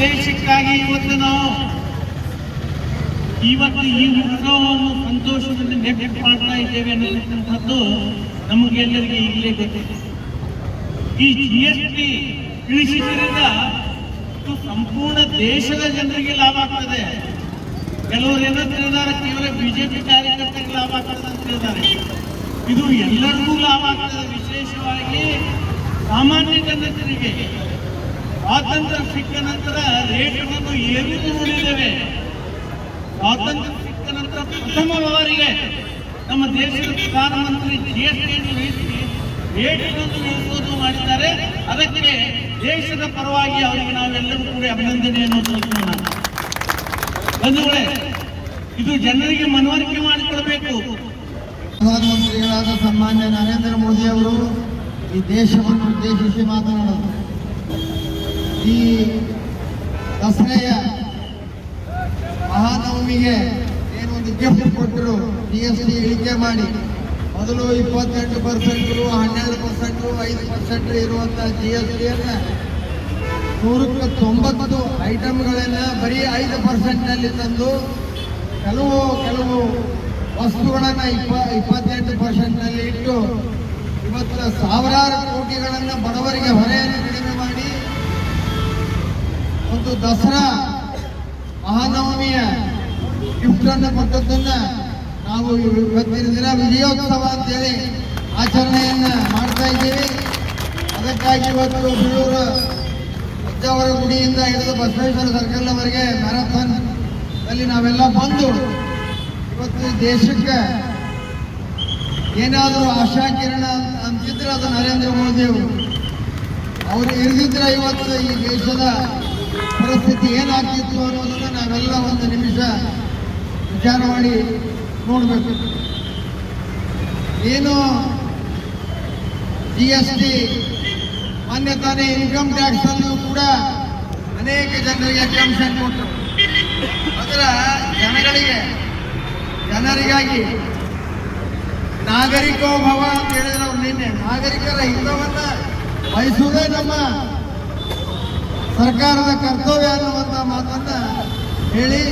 ದೇಶಕ್ಕಾಗಿ ಇವತ್ತು ನಾವು ಇವತ್ತು ಈ ಉತ್ಸವವನ್ನು ಸಂತೋಷದಿಂದ ನೆಟ್ ಮಾಡ್ತಾ ಇದ್ದೇವೆ ಅನ್ನತಕ್ಕಂಥದ್ದು ನಮಗೆಲ್ಲರಿಗೆ ಈಗಲೇ ಗೊತ್ತಿದೆ. ಈ ಜಿ ಎಸ್ ಟಿ ಇಳಿಸಿದ್ದರಿಂದ ಸಂಪೂರ್ಣ ದೇಶದ ಜನರಿಗೆ ಲಾಭ ಆಗ್ತದೆ. ಕೆಲವರು ಏನೋ ತಿಳಿದಾರೆ ಕೇವಲ ಬಿಜೆಪಿ ಕಾರ್ಯಕರ್ತರಿಗೆ ಲಾಭ ಆಗ್ತದೆ ಅಂತ ಹೇಳಿದ್ದಾರೆ. ಇದು ಎಲ್ಲರಿಗೂ ಲಾಭ ಆಗ್ತದೆ, ವಿಶೇಷವಾಗಿ ಸಾಮಾನ್ಯ ಜನರಿಗೆ ಸ್ವಾತಂತ್ರ್ಯ ಸಿಕ್ಕ ನಂತರ ರೇಟ್ಗಳನ್ನು ಏರುವುದು ನೋಡಿದ್ದೇವೆ ಸ್ವಾತಂತ್ರ್ಯ ಸಿಕ್ಕ ನಂತರ ಪ್ರಥಮ ಬಾರಿಗೆ ನಮ್ಮ ದೇಶದ ಪ್ರಧಾನಮಂತ್ರಿ ಜಿ ಎಸ್ ಟಿಯನ್ನು ರೇಟ್ಗಳನ್ನು ಇಳಿಸುವುದು ಮಾಡಿದ್ದಾರೆ. ಅದಕ್ಕೆ ದೇಶದ ಪರವಾಗಿ ಅವರಿಗೆ ನಾವೆಲ್ಲರೂ ಕೂಡ ಅಭಿನಂದನೆಯನ್ನು ಸಲ್ಲಿಸೋಣ. ಬಂಧುಗಳೇ, ಇದು ಜನರಿಗೆ ಮನವರಿಕೆ ಮಾಡಿಕೊಳ್ಬೇಕು ಪ್ರಧಾನಮಂತ್ರಿಗಳಾದ ಸನ್ಮಾನ್ಯ ನರೇಂದ್ರ ಮೋದಿ ಅವರು ಈ ದೇಶವನ್ನು ಉದ್ದೇಶಿಸಿ ಮಾತನಾಡೋದು. ಈ ದಸರೆಯ ಮಹಾನವಮಿಗೆ ಏನೊಂದು ಗಿಫ್ಟ್ ಕೊಟ್ಟರು ಜಿ ಎಸ್ ಟಿ ಇಳಿಕೆ ಮಾಡಿ, ಮೊದಲು ಇಪ್ಪತ್ತೆಂಟು ಪರ್ಸೆಂಟು ಹನ್ನೆರಡು ಪರ್ಸೆಂಟು ಐದು ಪರ್ಸೆಂಟ್ ಇರುವಂತಹ ಜಿ ಎಸ್ ಟಿಯನ್ನು ನೂರಕ್ಕೆ ತೊಂಬತ್ತು ಐಟಮ್ಗಳನ್ನು ಬರೀ ಐದು ಪರ್ಸೆಂಟ್ನಲ್ಲಿ ತಂದು ಕೆಲವು ಕೆಲವು ವಸ್ತುಗಳನ್ನು ಇಪ್ಪ, ಇಪ್ಪತ್ತೆಂಟು ಪರ್ಸೆಂಟ್ನಲ್ಲಿ ಇಟ್ಟು ಇವತ್ತು ಸಾವಿರಾರು ಕೋಟಿಗಳನ್ನು ಬಡವರಿಗೆ ಹೊರೆಯನ್ನು ಕಡಿಮೆ ಮಾಡಿ ಒಂದು ದಸರಾ ಮಹಾನವಮಿಯ ಗಿಫ್ಟನ್ನು ಕೊಟ್ಟದ್ದನ್ನು ನಾವು ಇವತ್ತಿನ ದಿನ ವಿಜಯೋತ್ಸವ ಅಂತೇಳಿ ಆಚರಣೆಯನ್ನು ಮಾಡ್ತಾ ಇದ್ದೀವಿ. ಅದಕ್ಕಾಗಿ ಇವತ್ತು ಬೀಳೂರು ಅಜ್ಜವರ ಗುಡಿಯಿಂದ ಹಿಡಿದು ಬಸವೇಶ್ವರ ಸರ್ಕಲ್ವರೆಗೆ ಮ್ಯಾರಥಾನ್ ಅಲ್ಲಿ ನಾವೆಲ್ಲ ಬಂದು ಇವತ್ತು ದೇಶಕ್ಕೆ ಏನಾದರೂ ಆಶಾ ಕಿರಣ ಅಂತ- ಅಂತಿದ್ರೆ ಅದು ನರೇಂದ್ರ ಮೋದಿ ಅವರು ಅವರು ಇರದಿದ್ರೆ ಇವತ್ತು ಈ ದೇಶದ ಪರಿಸ್ಥಿತಿ ಏನಾಗ್ತಿತ್ತು ಅನ್ನೋದನ್ನು ನಾವೆಲ್ಲ ಒಂದು ನಿಮಿಷ ವಿಚಾರ ಮಾಡಿ ನೋಡಬೇಕು. ಏನು ಜಿ ಎಸ್ ಟಿ ಮಾನ್ಯ ತಾನೇ ಇನ್ಕಮ್ ಟ್ಯಾಕ್ಸ್ ಅಲ್ಲೂ ಕೂಡ ಅನೇಕ ಜನರಿಗೆ ಎಕ್ಸಂಪ್ಷನ್ ಕೊಟ್ಟರು ಅದರ ಜನಗಳಿಗೆ, ಜನರಿಗಾಗಿ ನಾಗರಿಕೋಭವ ಅಂತ ಹೇಳಿದ್ರೆ ಅವ್ರು ನಿನ್ನೆ. ನಾಗರಿಕರ ಹಿತವನ್ನ ಬಯಸುವುದೇ ನಮ್ಮ ಸರ್ಕಾರದ ಕರ್ತವ್ಯ ಅನ್ನುವಂಥ ಮಾತನ್ನ ಹೇಳಿ